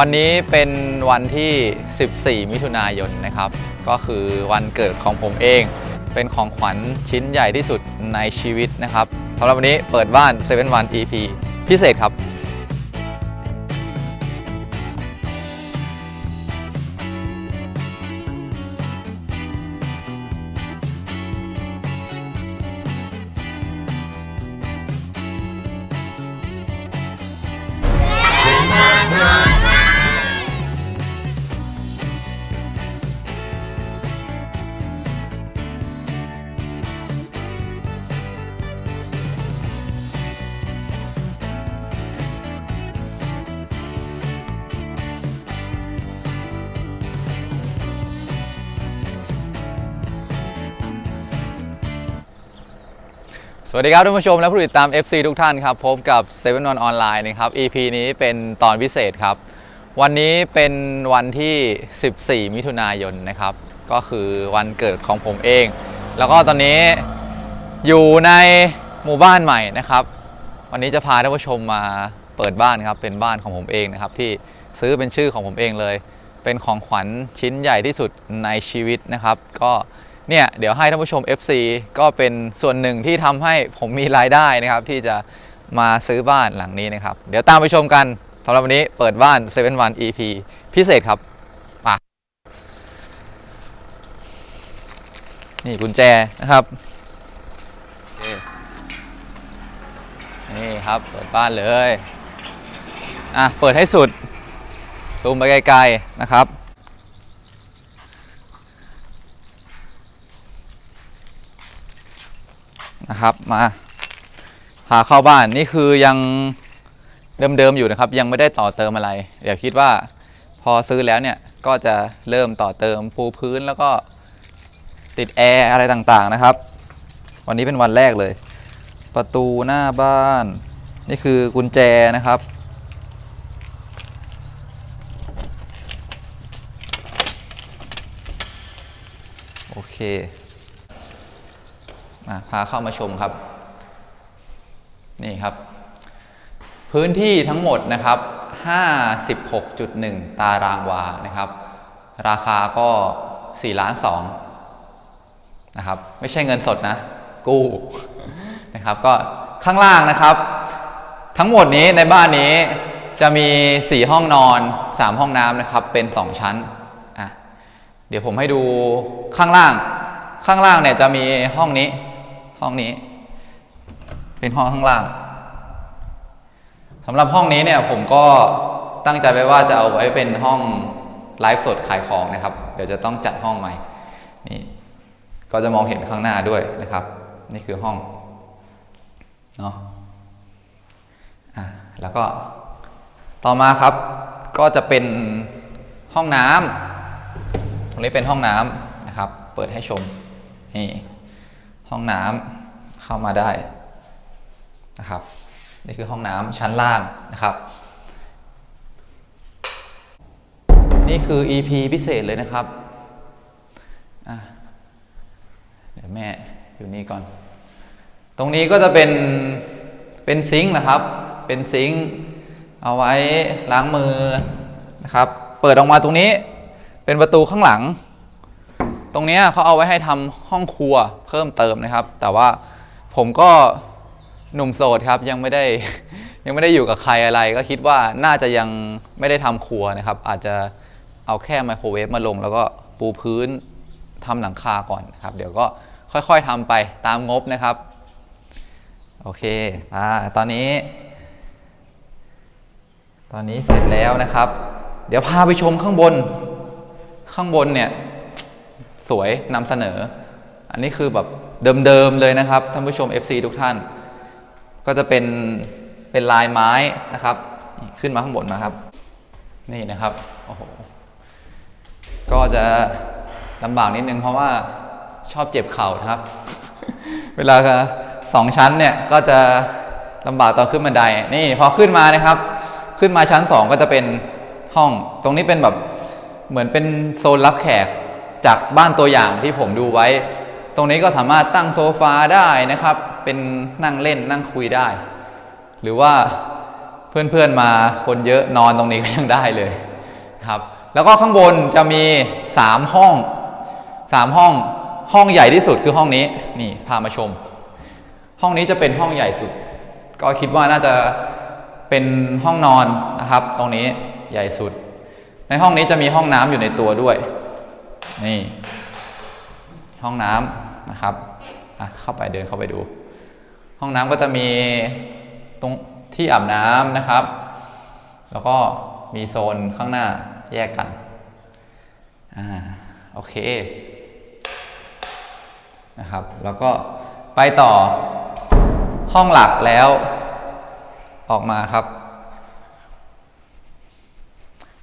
วันนี้เป็นวันที่ 14 มิถุนายนนะครับ ก็คือวันเกิดของผมเอง เป็นของขวัญชิ้นใหญ่ที่สุดในชีวิตนะครับสำหรับวันนี้เปิดบ้าน7วัน EP พิเศษครับ สวัสดีครับท่านผู้ชมและผู้ติดตาม FC ทุกท่านครับพบกับ7 on Online นะครับ EP นี้เป็นตอนพิเศษครับ วันนี้เป็นวันที่ 14 มิถุนายนนะครับ ก็คือวันเกิดของผมเอง แล้วก็ตอนนี้อยู่ในหมู่บ้านใหม่นะครับ วันนี้จะพาท่านผู้ชมมาเปิดบ้านครับเป็นบ้านของผมเองนะครับ ที่ซื้อเป็นชื่อของผมเองเลย เป็นของขวัญชิ้นใหญ่ที่สุดในชีวิตนะครับ ก็ เนี่ยเดี๋ยวให้ท่านผู้ชม FC ก็เป็นส่วนหนึ่งที่ทำให้ผมมีรายได้นะครับ ที่จะมาซื้อบ้านหลังนี้นะครับ เดี๋ยวตามไปชมกันสำหรับวันนี้เปิดบ้าน7วัน EP พิเศษครับมานี่กุญแจนะครับนี่ครับเปิดบ้านเลยอะเปิดให้สุดซูมไปไกลๆนะครับ นะครับมาพาเข้าบ้านนี่คือยังเดิมๆอยู่นะครับ ยังไม่ได้ต่อเติมอะไร เดี๋ยวคิดว่าพอซื้อแล้วเนี่ยก็จะเริ่มต่อเติมปูพื้นแล้วก็ติดแอร์อะไรต่างๆนะครับ วันนี้เป็นวันแรกเลย ประตูหน้าบ้าน นี่คือกุญแจนะครับ โอเค พาเข้ามาชมครับ นี่ครับ พื้นที่ทั้งหมดนะครับ 56.1 ตารางวานะครับ ราคาก็4ล้าน2นะครับ ไม่ใช่เงินสดนะ กู้นะครับก็ข้างล่างนะครับ ทั้งหมดนี้ในบ้านนี้จะมี 4 ห้องนอน 3 ห้องน้ำนะครับ เป็น 2 ชั้นอะเดี๋ยวผมให้ดูข้างล่าง ข้างล่างเนี่ยจะมีห้องนี้ ห้องนี้ เป็นห้องข้างล่างสำหรับห้องนี้เนี่ยผมก็ตั้งใจไว้ว่าจะเอาไว้เป็นห้องไลฟ์สดขายของนะครับ เดี๋ยวจะต้องจัดห้องใหม่นี่ก็จะมองเห็นข้างหน้าด้วยนะครับ นี่คือห้องเนาะอะแล้วก็ต่อมาครับ ก็จะเป็นห้องน้ำตรงนี้เป็นห้องน้ำนะครับ เปิดให้ชมนี่ ห้องน้ำเข้ามาได้นะครับ นี่คือห้องน้ำชั้นล่างนะครับ นี่คือ EP พิเศษเลยนะครับอะเดี๋ยวแม่อยู่นี่ก่อน ตรงนี้ก็จะเป็นเป็นซิงค์นะครับ เป็นซิงค์เอาไว้ล้างมือนะครับ เปิดออกมาตรงนี้เป็นประตูข้างหลัง ตรงนี้เขาเอาไว้ให้ทำห้องครัวเพิ่มเติมนะครับ แต่ว่าผมก็หนุ่มโสดครับยังไม่ได้ยังไม่ได้อยู่กับใครอะไร ก็คิดว่าน่าจะยังไม่ได้ทำครัวนะครับ อาจจะเอาแค่ไมโครเวฟมาลง แล้วก็ปูพื้นทำหลังคาก่อนนะครับ เดี๋ยวก็ค่อยๆทำไปตามงบนะครับ โอเคอ่าตอนนี้ ตอนนี้เสร็จแล้วนะครับ เดี๋ยวพาไปชมข้างบนข้างบนเนี่ย สวยนำเสนอ อันนี้คือแบบเดิมๆเลยนะครับท่านผู้ชม FC ทุกท่าน ก็จะเป็นเป็นลายไม้นะครับขึ้นมาข้างบนนะครับ นี่นะครับโอ้โหก็จะลำบากนิดนึงเพราะว่าชอบเจ็บเข่านะครับ เวลาสองชั้นเนี่ยก็จะลำบากตอนขึ้นบันไดนี่พอขึ้นมานะครับ ขึ้นมาชั้นสองก็จะเป็นห้อง ตรงนี้เป็นแบบเหมือนเป็นโซนรับแขก จากบ้านตัวอย่างที่ผมดูไว้ ตรงนี้ก็สามารถตั้งโซฟาได้นะครับ เป็นนั่งเล่นนั่งคุยได้ หรือว่าเพื่อนๆมาคนเยอะนอนตรงนี้ก็ยังได้เลยครับ แล้วก็ข้างบนจะมี 3 ห้อง 3 ห้องห้องใหญ่ที่สุดคือห้องนี้นี่พามาชม ห้องนี้จะเป็นห้องใหญ่สุด ก็คิดว่าน่าจะเป็นห้องนอนนะครับ ตรงนี้ใหญ่สุด ในห้องนี้จะมีห้องน้ำอยู่ในตัวด้วย นี่ห้องน้ำนะครับอะเข้าไปเดินเข้าไปดู ห้องน้ำก็จะมีตรงที่อาบน้ำนะครับ แล้วก็มีโซนข้างหน้าแยกกันอ่าโอเคนะครับ แล้วก็ไปต่อห้องหลักแล้วออกมาครับ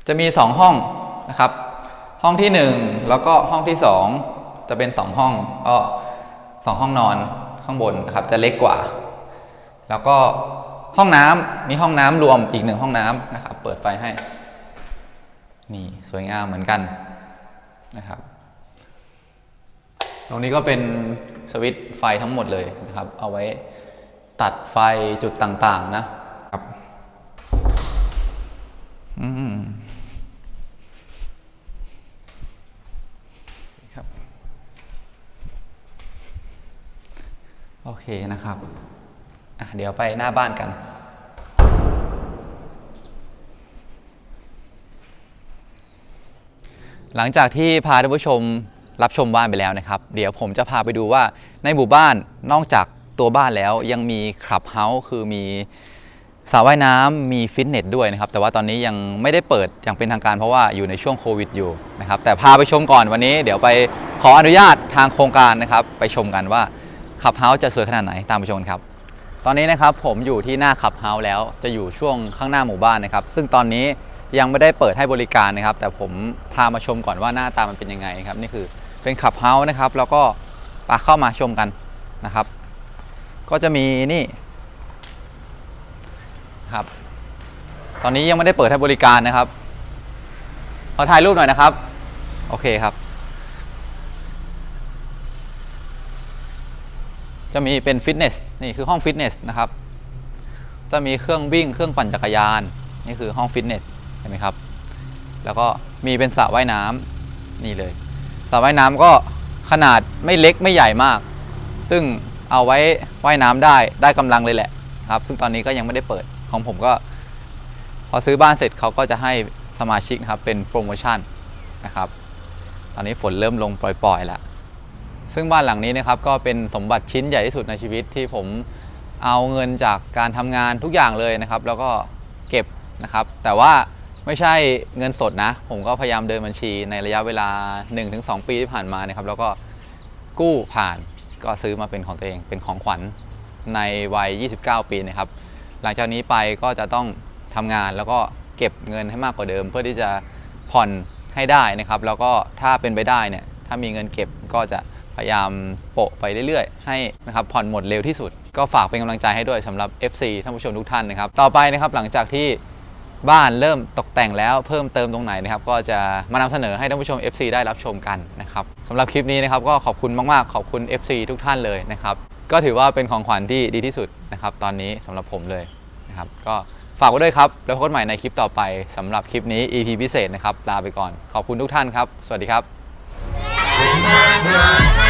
จะมีสองห้องนะครับ ห้องที่หนึ่งแล้วก็ห้องที่สองจะเป็นสองห้องก็สองห้องนอนข้างบนนะครับจะเล็กกว่า แล้วก็ห้องน้ำมีห้องน้ำรวมอีกหนึ่งห้องน้ำนะครับเปิดไฟให้ นี่สวยงามเหมือนกันนะครับ ตรงนี้ก็เป็นสวิตช์ไฟทั้งหมดเลยนะครับ เอาไว้ตัดไฟจุดต่างๆนะครับอืมครับ โอเคนะครับอะเดี๋ยวไปหน้าบ้านกัน หลังจากที่พาท่านผู้ชมรับชมบ้านไปแล้วนะครับ เดี๋ยวผมจะพาไปดูว่าในหมู่บ้านนอกจากตัวบ้านแล้วยังมีคลับเฮาส์คือมีสระว่ายน้ำมีฟิตเนสด้วยนะครับ แต่ว่าตอนนี้ยังไม่ได้เปิดอย่างเป็นทางการเพราะว่าอยู่ในช่วงโควิดอยู่นะครับ แต่พาไปชมก่อนวันนี้ เดี๋ยวไปขออนุญาตทางโครงการนะครับ ไปชมกันว่า คลับเฮาส์จะสวยขนาดไหนตามไปชมกันครับ ตอนนี้นะครับผมอยู่ที่หน้าขับเฮาส์แล้วจะอยู่ช่วงข้างหน้าหมู่บ้านนะครับ ซึ่งตอนนี้ยังไม่ได้เปิดให้บริการนะครับ แต่ผมพามาชมก่อนว่าหน้าตามันเป็นยังไงครับนี่คือเป็นขับเฮาส์นะครับ แล้วก็ปาเข้ามาชมกันนะครับ ก็จะมีนี่ครับ ตอนนี้ยังไม่ได้เปิดให้บริการนะครับขอถ่ายรูปหน่อยนะครับ โอเคครับ จะมีเป็นฟิตเนสนี่คือห้องฟิตเนสนะครับ จะมีเครื่องวิ่งเครื่องปั่นจักรยาน นี่คือห้องฟิตเนสเห็นไหมครับ แล้วก็มีเป็นสระว่ายน้ำนี่เลยสระว่ายน้ำก็ขนาดไม่เล็กไม่ใหญ่มาก ซึ่งเอาไว้ว่ายน้ำได้ได้กำลังเลยแหละครับ ซึ่งตอนนี้ก็ยังไม่ได้เปิดของผมก็ พอซื้อบ้านเสร็จเขาก็จะให้สมาชิกนะครับเป็นโปรโมชั่นนะครับ ตอนนี้ฝนเริ่มลงปล่อยๆแล้ว ซึ่งบ้านหลังนี้นะครับก็เป็นสมบัติชิ้นใหญ่ที่สุดในชีวิตที่ผมเอาเงินจากการทำงานทุกอย่างเลยนะครับ แล้วก็เก็บนะครับ แต่ว่าไม่ใช่เงินสดนะ ผมก็พยายามเดินบัญชีในระยะเวลา 1-2 ปีที่ผ่านมานะครับ แล้วก็กู้ผ่านก็ซื้อมาเป็นของตัวเองเป็นของขวัญในวัย 29 ปีนะครับ หลังจากนี้ไปก็จะต้องทำงานแล้วก็เก็บเงินให้มากกว่าเดิม เพื่อที่จะผ่อนให้ได้นะครับ แล้วก็ถ้าเป็นไปได้เนี่ยถ้ามีเงินเก็บก็จะ พยายามโปะไปเรื่อยๆ ให้นะครับผ่อนหมดเร็วที่สุด ก็ฝากเป็นกำลังใจให้ด้วยสำหรับ FC ท่านผู้ชมทุกท่านนะครับ ต่อไปนะครับหลังจากที่บ้านเริ่มตกแต่งแล้วเพิ่มเติมตรงไหนนะครับ ก็จะมานำเสนอให้ท่านผู้ชม FC ได้รับชมกันนะครับสำหรับคลิปนี้นะครับก็ขอบคุณมากๆ ขอบคุณ FC ทุกท่านเลยนะครับก็ถือว่าเป็นของขวัญที่ดีที่สุดนะครับตอนนี้สำหรับผมเลยนะครับก็ฝากไว้ด้วยครับ แล้วพบกันใหม่ในคลิปต่อไปสำหรับคลิปนี้ EP พิเศษนะครับ ลาไปก่อน ขอบคุณทุกท่านครับ สวัสดีครับ